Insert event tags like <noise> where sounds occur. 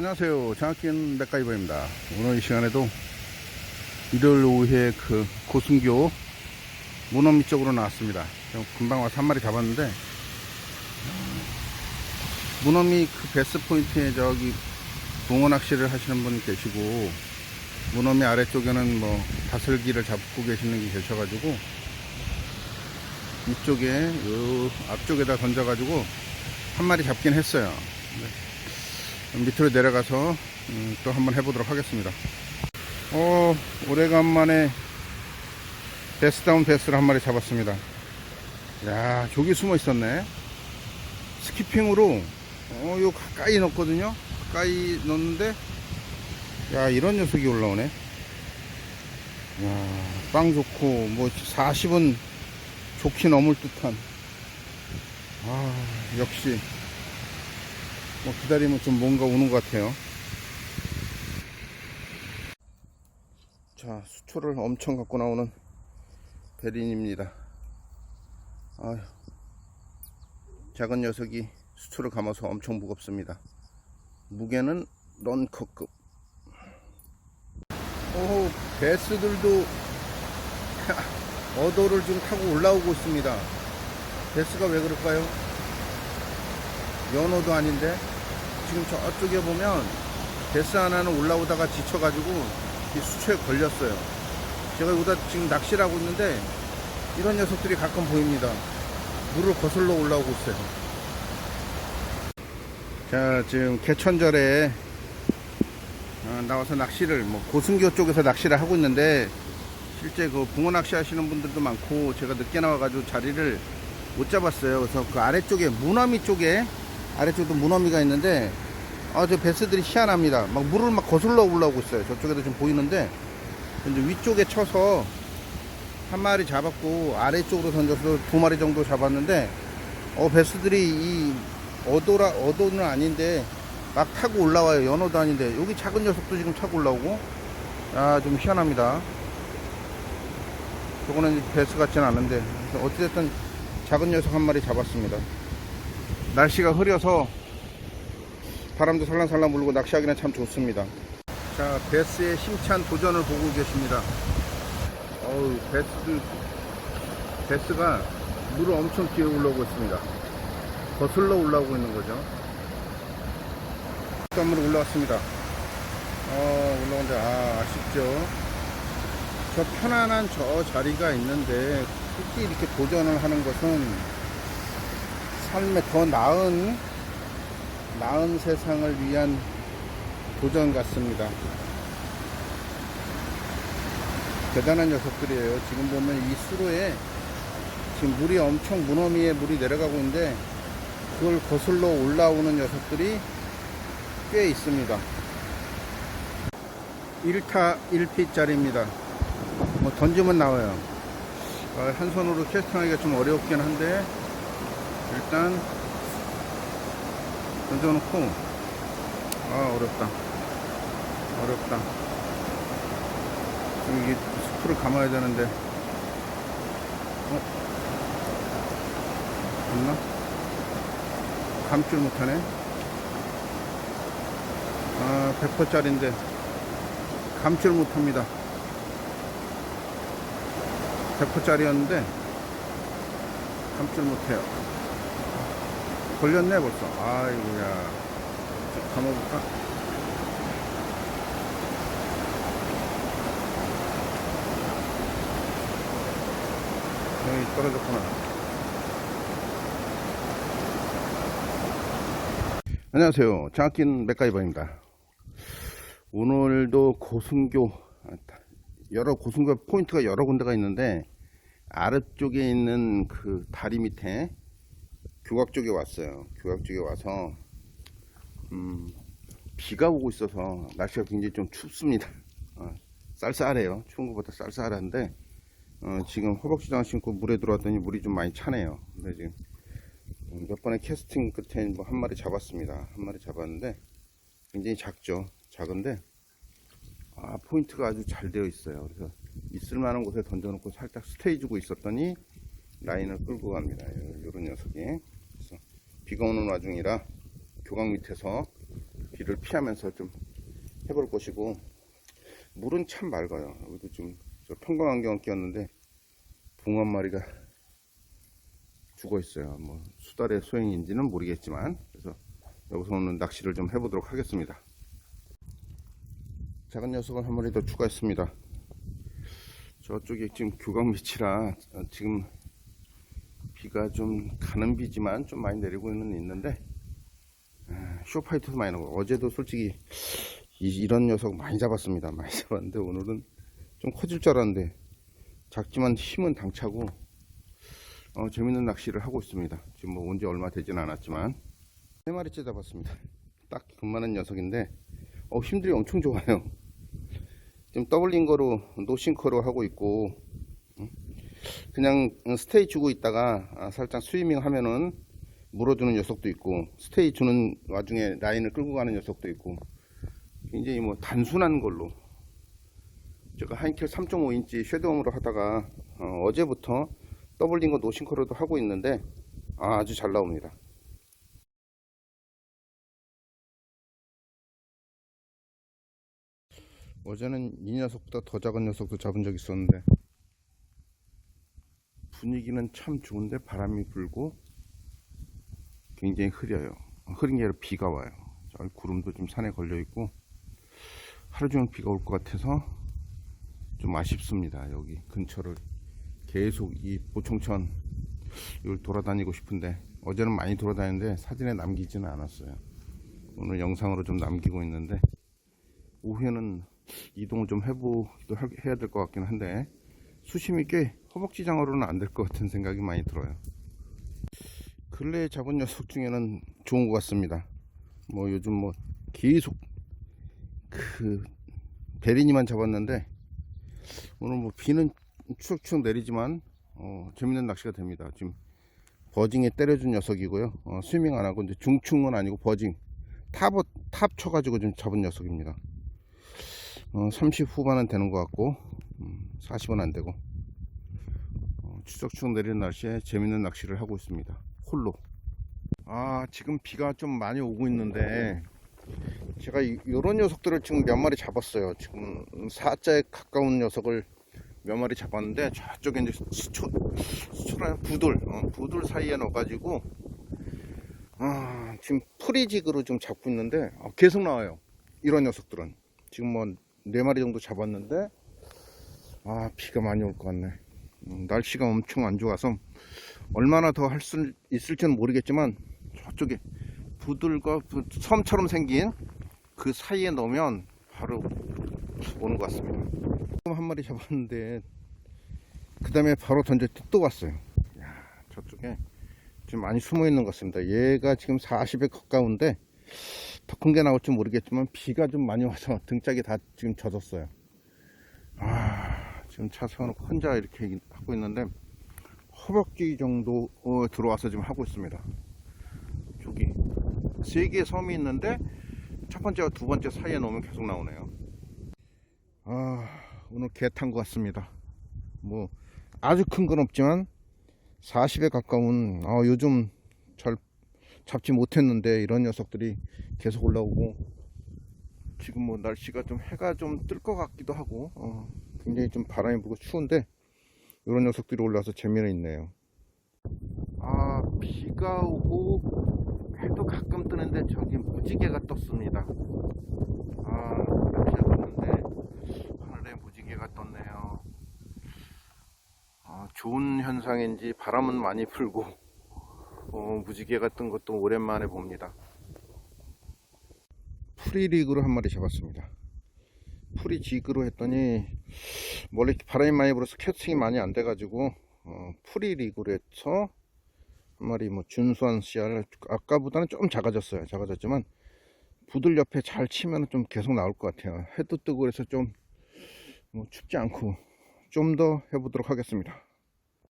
안녕하세요. 장학긴 맥가이버입니다. 오늘 이 시간에도 일요일 오후에 그 고순교 문어미 쪽으로 나왔습니다. 금방 와서 한 마리 잡았는데 문어미 그 베스 포인트에 저기 붕어 낚시를 하시는 분 계시고 문어미 아래쪽에는 뭐 다슬기를 잡고 계시는 게 계셔가지고 이쪽에 요 앞쪽에다 던져가지고 한 마리 잡긴 했어요. 네. 밑으로 내려가서 음, 또 한번 해보도록 하겠습니다. 어, 오래간만에 베스다운 베스를 한 마리 잡았습니다. 야, 저기 숨어 있었네. 스키핑으로 어, 요 가까이 넣었거든요. 가까이 넣었는데 야, 이런 녀석이 올라오네. 야, 빵 좋고 뭐 40은 좋게 넘을 듯한 아, 역시 뭐 기다리면 좀 뭔가 오는 것 같아요. 자, 수초를 엄청 갖고 나오는 베린입니다. 아휴, 작은 녀석이 수초를 감아서 엄청 무겁습니다. 무게는 런커급. 오, 베스들도 어도를 지금 타고 올라오고 있습니다. 베스가 왜 그럴까요? 연어도 아닌데 지금 저쪽에 보면 베스 하나는 올라오다가 지쳐가지고 이 수초에 걸렸어요. 제가 여기다 지금 낚시를 하고 있는데 이런 녀석들이 가끔 보입니다. 물을 거슬러 올라오고 있어요. 자, 지금 개천절에 어, 나와서 낚시를 뭐 고승교 쪽에서 낚시를 하고 있는데 실제 그 붕어 낚시 하시는 분들도 많고 제가 늦게 나와가지고 자리를 못 잡았어요. 그래서 그 아래쪽에 무너미 쪽에 아래쪽도 무너미가 있는데 아 저 베스들이 희한합니다. 막 물을 막 거슬러 올라오고 있어요. 저쪽에도 좀 보이는데 이제 위쪽에 쳐서 한 마리 잡았고 아래쪽으로 던져서 두 마리 정도 잡았는데 어 베스들이 이 어도라 어도는 아닌데 막 타고 올라와요. 연어도 아닌데 여기 작은 녀석도 지금 타고 올라오고 아 좀 희한합니다. 저거는 베스 같지는 않은데 어찌됐든 작은 녀석 한 마리 잡았습니다. 날씨가 흐려서 바람도 살랑살랑 불고 낚시하기는 참 좋습니다. 자, 베스의 힘찬 도전을 보고 계십니다. 어우, 베스, 베스가 물을 엄청 뒤에 올라오고 있습니다. 거슬러 올라오고 있는 거죠. 물이 올라왔습니다. 어, 올라오는데, 아, 아쉽죠. 저 편안한 저 자리가 있는데, 굳이 이렇게 도전을 하는 것은 삶에 더 나은 나은 세상을 위한 도전 같습니다. 대단한 녀석들이에요. 지금 보면 이 수로에 지금 물이 엄청 무너미에 물이 내려가고 있는데 그걸 거슬러 올라오는 녀석들이 꽤 있습니다. 1타 1피짜리입니다. 뭐 던지면 나와요. 어, 한 손으로 캐스팅하기가 좀 어렵긴 한데 일단 던져놓고. 아 어렵다. 어렵다. 지금 이게 스프를 감아야 되는데. 어? 됐나? 감줄 못하네. 아 100%짜리인데. 감줄 못합니다. 100%짜리였는데 감줄 못해요 걸렸네 벌써. 아이고야. 감아볼까? 여기 떨어졌구나. 안녕하세요. 장학긴 맥가이버입니다. 오늘도 고승교 여러 고승교 포인트가 여러 군데가 있는데 아래쪽에 있는 그 다리 밑에 교각 쪽에 왔어요. 교각 쪽에 와서 음, 비가 오고 있어서 날씨가 굉장히 좀 춥습니다. 어, 쌀쌀해요. 추운 것보다 쌀쌀한데 어, 지금 허벅지장 신고 물에 들어왔더니 물이 좀 많이 차네요. 근데 지금 몇 번의 캐스팅 끝에 뭐 한 마리 잡았습니다. 한 마리 잡았는데 굉장히 작죠. 작은데 아, 포인트가 아주 잘 되어 있어요. 그래서 있을 만한 곳에 던져놓고 살짝 스테이 주고 있었더니 라인을 끌고 갑니다. 요- 요런 녀석이. 그래서 비가 오는 와중이라 교각 밑에서 비를 피하면서 좀 해볼 것이고 물은 참 맑아요. 여기도 좀저 평광 안경 끼었는데 붕어 한 마리가 죽어 있어요. 뭐 수달의 소행인지는 모르겠지만 그래서 여기서 오늘 낚시를 좀 해보도록 하겠습니다. 작은 녀석을 한 마리 더 추가했습니다. 저쪽에 지금 교각 밑이라 어, 지금 비가 좀 가는 비지만 좀 많이 내리고는 있는데 아, 쇼파이터도 많이 나고 어제도 솔직히 이, 런 녀석 많이 잡았습니다. <laughs> 많이 잡았는데 오늘은 좀 커질 줄 알았는데 작지만 힘은 당차고 어, 재밌는 낚시를 하고 있습니다. 지금 뭐 온 지 얼마 되진 않았지만 세 마리째 잡았습니다. 딱 그만한 녀석인데 어, 힘들이 엄청 좋아요. 지금 더블링 거로 노싱커로 하고 있고 음, 그냥 스테이 주고 있다가 아, 살짝 스위밍 하면은 물어주는 녀석도 있고 스테이 주는 와중에 라인을 끌고 가는 녀석도 있고 굉장히 뭐 단순한 걸로. 제가 하이킬 3.5인치 쉐도움으로 하다가 어, 제부터 더블링거 노싱커로도 하고 있는데 아주 잘 나옵니다. 어제는 이 녀석보다 더 작은 녀석도 잡은 적 있었는데 분위기는 참 좋은데 바람이 불고 굉장히 흐려요. 흐린 게 아니라 비가 와요. 저 구름도 좀 산에 걸려 있고 하루 종일 비가 올 것 같아서 좀 아쉽습니다. 여기 근처를 계속 이 보청천 이걸 돌아다니고 싶은데 어제는 많이 돌아다녔는데 사진에 남기지는 않았어요. 오늘 영상으로 좀 남기고 있는데 오후에는 이동을 좀 해보기도 하- 해야 될 것 같긴 한데 수심이 꽤 허벅지 장어로는 안 될 것 같은 생각이 많이 들어요. 근래에 잡은 녀석 중에는 좋은 것 같습니다. 뭐 요즘 뭐 계속 그 대리니만 잡았는데 오늘 뭐 비는 추적추적 내리지만 어, 재밌는 낚시가 됩니다. 지금 버징에 때려준 녀석이고요. 어, 스위밍 안 하고 이제 중충은 아니고 버징 탑, 탑 쳐가지고 좀 잡은 녀석입니다. 어, 30 후반은 되는 것 같고 음, 40은 안 되고 어, 추적추적 내리는 날씨에 재밌는 낚시를 하고 있습니다. 홀로. 아 지금 비가 좀 많이 오고 있는데 제가 이, 런 녀석들을 지금 몇 마리 잡았어요. 지금 4자에 가까운 녀석을 몇 마리 잡았는데 저쪽에 이제 수초, 수초라 부들, 어, 부들 사이에 넣어가지고 아, 지금 프리직으로 좀 잡고 있는데 아, 계속 나와요. 이런 녀석들은 지금 뭐네 마리 정도 잡았는데 아 비가 많이 올 것 같네. 음, 날씨가 엄청 안 좋아서 얼마나 더 할 수 있을지는 모르겠지만 저쪽에 부들과 부- 섬처럼 생긴 그 사이에 넣으면 바로 오는 것 같습니다. 한 마리 잡았는데 그 다음에 바로 던졌더니 또 왔어요. 야, 저쪽에 지금 많이 숨어 있는 것 같습니다. 얘가 지금 40에 가까운데 더 큰 게 나올지 모르겠지만 비가 좀 많이 와서 <laughs> 등짝이 다 지금 젖었어요. 아, 지금 차 세워놓고 혼자 이렇게 하고 있는데 허벅지 정도 어, 들어와서 지금 하고 있습니다. 저기 세 개의 섬이 있는데 첫 번째와 두 번째 사이에 놓으면 계속 나오네요. 아 오늘 개 탄 것 같습니다. 뭐 아주 큰 건 없지만 40에 가까운 아, 요즘 잘 잡지 못했는데 이런 녀석들이 계속 올라오고 지금 뭐 날씨가 좀 해가 좀 뜰 것 같기도 하고 어, 굉장히 좀 바람이 불고 추운데 이런 녀석들이 올라와서 재미는 있네요. 아 비가 오고 해도 가끔 뜨는데 저기 무지개가 떴습니다. 아 낚시를 갔는데 하늘에 무지개가 떴네요. 아, 좋은 현상인지 바람은 많이 불고 어, 무지개가 뜬 것도 오랜만에 봅니다. 프리리그로 한 마리 잡았습니다. 프리지그로 했더니 원래 바람이 많이 불어서 캐스팅이 많이 안 돼가지고 어, 프리리그로 해서 한 마리 뭐 준수한 씨알 아까보다는 좀 작아졌어요. 작아졌지만 부들 옆에 잘 치면 좀 계속 나올 것 같아요. 해도 뜨고 그래서 좀 뭐 춥지 않고 좀 더 해보도록 하겠습니다.